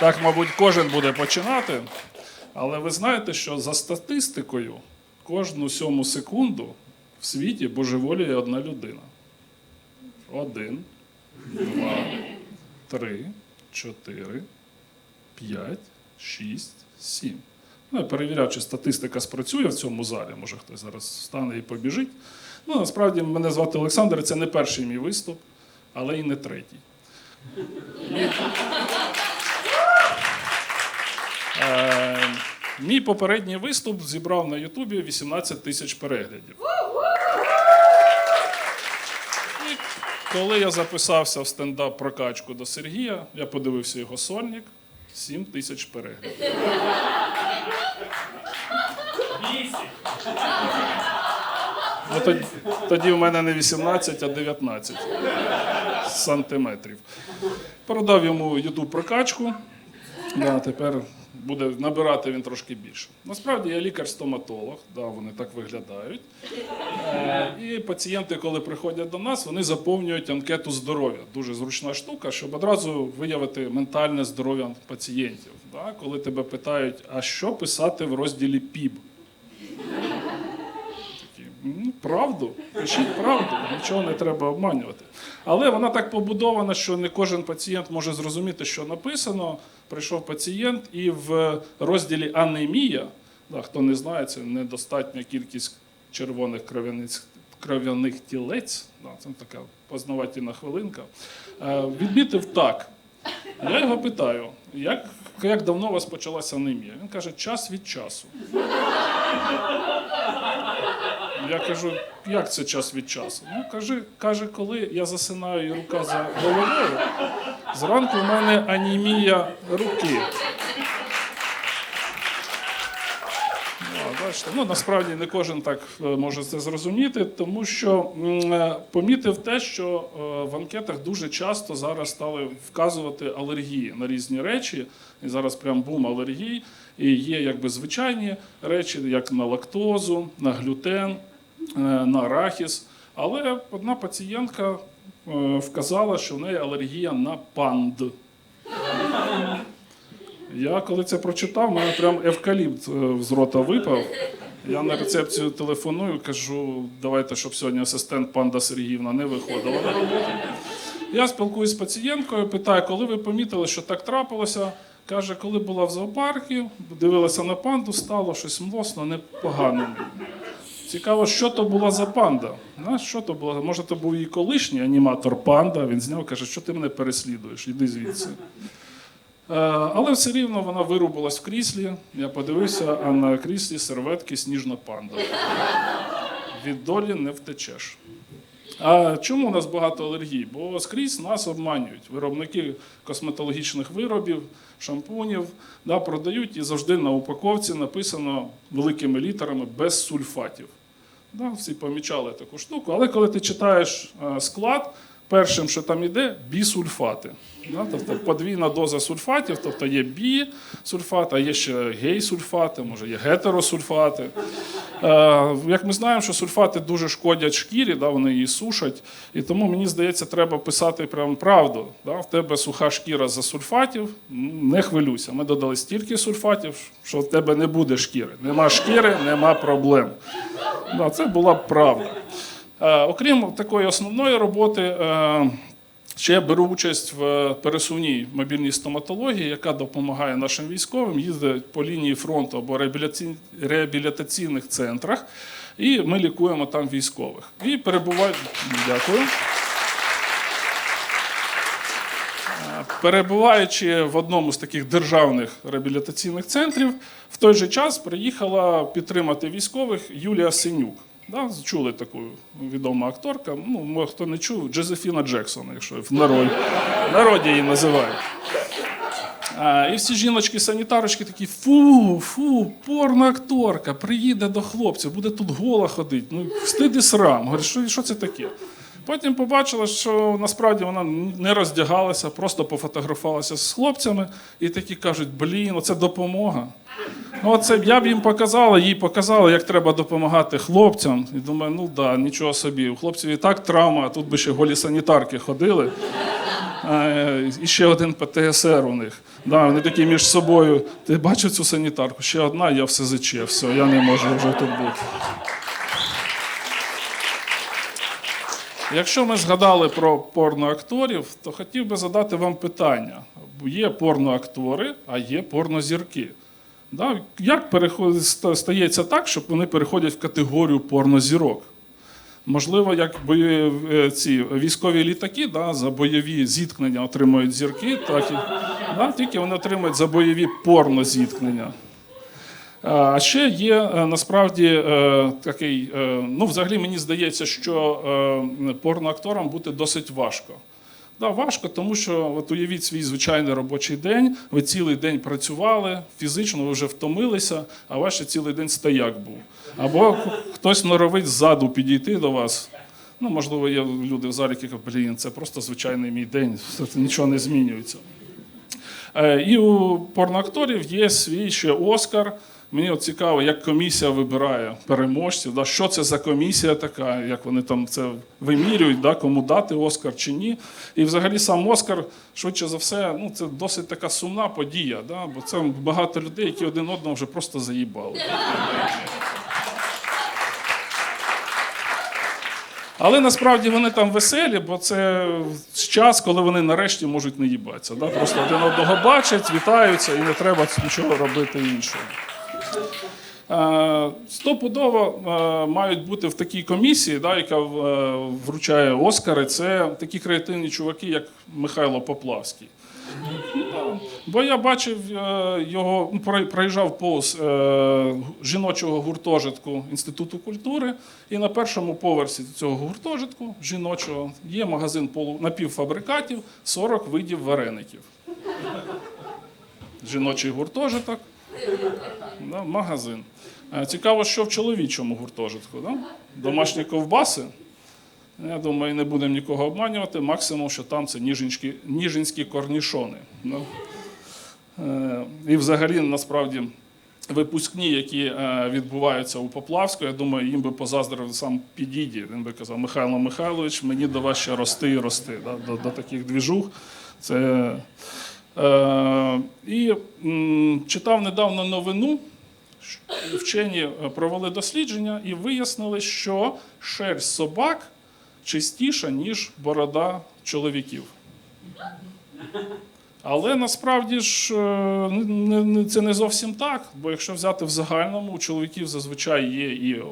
Так, мабуть, кожен буде починати. Але ви знаєте, що за статистикою кожну сьому секунду в світі божеволіє одна людина. Один, два, три, чотири, п'ять, шість, сім. Ну, я перевіряв, чи статистика спрацює в цьому залі. Може, хтось зараз встане і побіжить. Ну, насправді, мене звати Олександр, це не перший мій виступ, але і не третій. Мій попередній виступ зібрав на Ютубі 18 тисяч переглядів. І коли я записався в стендап прокачку до Сергія, я подивився його сольник 7 тисяч переглядів. Ну, тоді, тоді в мене не 18, а 19 сантиметрів. Продав йому YouTube прокачку. Да, тепер буде набирати він трошки більше. Насправді я лікар-стоматолог, да, вони так виглядають. Е, і пацієнти, коли приходять до нас, вони заповнюють анкету здоров'я. Дуже зручна штука, щоб одразу виявити ментальне здоров'я пацієнтів. Да, коли тебе питають, а що писати в розділі ПІБ? Такі, «Ну, Правду, пишіть правду, нічого не треба обманювати. Але вона так побудована, що не кожен пацієнт може зрозуміти, що написано. Прийшов пацієнт, і в розділі анемія, да, хто не знає, це недостатня кількість червоних. Кров'яних тілець, да, це така познавательна хвилинка, е, відмітив так. Я його питаю, як, як давно у вас почалася анемія? Він каже, час від часу. Я кажу, як це час від часу? Ну, каже, каже, коли я засинаю і рука за головою, зранку в мене анемія руки. Ну, ну насправді не кожен так е, може це зрозуміти, тому що е, помітив те, що е, в анкетах дуже часто зараз стали вказувати алергії на різні речі. І зараз прям бум алергій. І є якби звичайні речі, як на лактозу, на глютен, на арахіс. Але одна пацієнтка е, вказала, що в неї алергія на панд. Я коли це прочитав, мене прям евкаліпт е, з рота випав. Я на рецепцію телефоную, кажу, давайте, щоб сьогодні асистент панда Сергіївна не виходила на роботу. Я спілкуюсь з пацієнткою, питаю, коли ви помітили, що так трапилося. Каже, коли була в зоопарку, дивилася на панду, стало щось млосно, непогано. Цікаво, що то була за панда. Знаєш, що то було? Може, то був її колишній аніматор панда. Він зняв, каже, що ти мене переслідуєш, іди звідси. Е, Але все рівно вона вирубилась в кріслі. Я подивився, а на кріслі серветки сніжна панда. Від долі не втечеш. А чому у нас багато алергій? Бо скрізь нас обманюють. Виробники косметологічних виробів, шампунів да, продають і завжди на упаковці написано великими літерами без сульфатів. Да, всі помічали таку штуку. Але коли ти читаєш е, склад, першим, що там іде, бісульфати. Да, тобто подвійна доза сульфатів, тобто є бісульфат, а є ще гей-сульфати, може є гетеросульфати. Е, як ми знаємо, що сульфати дуже шкодять шкірі, да, вони її сушать. І тому мені здається, треба писати прям правду. Да? В тебе суха шкіра за сульфатів, не хвилюйся. Ми додали стільки сульфатів, що в тебе не буде шкіри. Нема шкіри, нема проблем. Да, це була правда. Е, окрім такої основної роботи, е, ще я беру участь в пересувній мобільній стоматології, яка допомагає нашим військовим їздити по лінії фронту або реабілітаційних центрах, і ми лікуємо там військових. І перебувають. Дякую. Перебуваючи в одному з таких державних реабілітаційних центрів, в той же час приїхала підтримати військових Юлія Синюк. Да, чули таку відома акторка. Ну, хто не чув, Джозефіна Джексон, якщо в народі, в народі її називають. І всі жіночки-санітарочки такі: фу, фу, порна акторка, приїде до хлопців, буде тут гола ходити. Ну, встид і срам. Говорить, що, що це таке? Потім побачила, що насправді вона не роздягалася, просто пофотографувалася з хлопцями, і такі кажуть: блін, оце допомога. Оце я б їм показала, їй показала, як треба допомагати хлопцям. І думаю, ну да, нічого собі. У хлопців і так травма, а тут би ще голі санітарки ходили. Е, І ще один ПТСР у них. Да, вони такі між собою. Ти бачив цю санітарку? Ще одна, я в СЗЧ. Все, я не можу вже тут бути. Якщо ми згадали про порноакторів, то хотів би задати вам питання. Є порноактори, а є порнозірки. Як стається так, щоб вони переходять в категорію порнозірок? Можливо, як бойові, е, ці військові літаки да, за бойові зіткнення отримують зірки, так і да, тільки вони отримують за бойові порнозіткнення. А ще є е, насправді е, такий, е, ну, взагалі мені здається, що порноакторам бути досить важко. Да, важко, тому що от уявіть свій звичайний робочий день, ви цілий день працювали, фізично ви вже втомилися, а ваш цілий день стояк був. Або хтось норовить ззаду підійти до вас. Ну, можливо, є люди в залі, які кажуть, блін, це просто звичайний мій день, нічого не змінюється. І у порноакторів є свій ще Оскар. Мені от цікаво, як комісія вибирає переможців. Да? Що це за комісія така, як вони там це вимірюють, да? кому дати Оскар чи ні. І взагалі сам Оскар, швидше за все, ну, це досить така сумна подія, да? бо це багато людей, які один одного вже просто заїбали. Але насправді вони там веселі, бо це час, коли вони нарешті можуть не їбатися. Да? Просто один одного бачать, вітаються і не треба нічого робити іншого. Е, Стопудово е, мають бути в такій комісії, да, яка е, вручає Оскари. Це такі креативні чуваки, як Михайло Поплавський. Бо я бачив його, ну, проїжджав повз жіночого гуртожитку Інституту культури, і на першому поверсі цього гуртожитку жіночого є магазин напівфабрикатів, 40 видів вареників. Жіночий гуртожиток, да, магазин. Е, Цікаво, що в чоловічому гуртожитку. Да? Домашні ковбаси. Я думаю, не будемо нікого обманювати. Максимум, що там це ніжинські, ніжинські корнішони. Ну, е, і взагалі, насправді, випускні, які е, відбуваються у Поплавську, я думаю, їм би позаздрив сам Підіді. Він би казав, Михайло Михайлович, мені до вас ще рости і рости. Да? До, до таких двіжух. Це... Е, і читав недавно новину. Вчені е, провели дослідження і вияснили, що шерсть собак чистіша, ніж борода чоловіків. Але насправді ж е, це не зовсім так, бо якщо взяти в загальному, у чоловіків зазвичай є і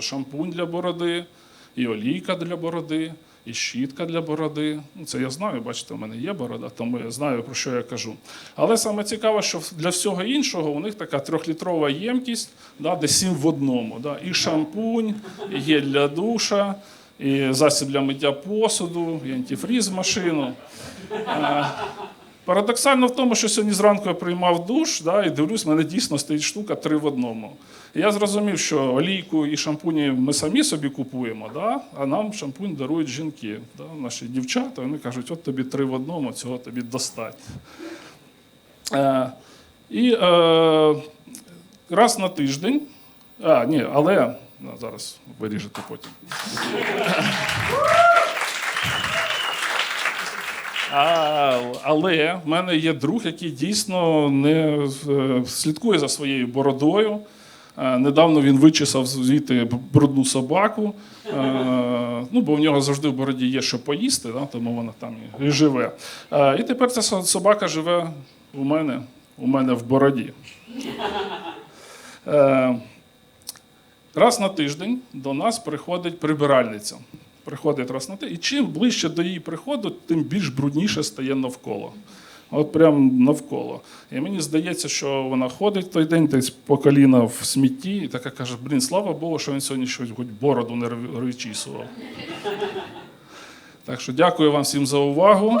шампунь для бороди, і олійка для бороди, і щітка для бороди. Ну, Це я знаю, бачите, у мене є борода, тому я знаю, про що я кажу. Але саме цікаве, що для всього іншого у них така трьохлітрова ємкість, да, де сім в одному. Да. І шампунь, і гель для душа, і засіб для миття посуду, і антифріз в машину. Парадоксально в тому, що сьогодні зранку я приймав душ, да, і дивлюсь, в мене дійсно стоїть штука три в одному. Я зрозумів, що олійку і шампуні ми самі собі купуємо, да, а нам шампунь дарують жінки. Да, наші дівчата, вони кажуть, от тобі три в одному, цього тобі достатньо. Е, і е, раз на тиждень, а, ні, але зараз виріжете потім. А, але в мене є друг, який дійсно не е, слідкує за своєю бородою. Е, Недавно він вичесав звідти брудну собаку. Е, Ну, бо в нього завжди в бороді є що поїсти, да, тому вона там і живе. І тепер ця собака живе у мене, у мене в бороді. Раз на тиждень до нас приходить прибиральниця. Приходить раз на те, І чим ближче до її приходу, тим більш брудніше стає навколо. От прям навколо. І мені здається, що вона ходить той день десь по коліна в смітті і така каже: блін, слава Богу, що він сьогодні щось хоч бороду не розчісував. Так що дякую вам всім за увагу.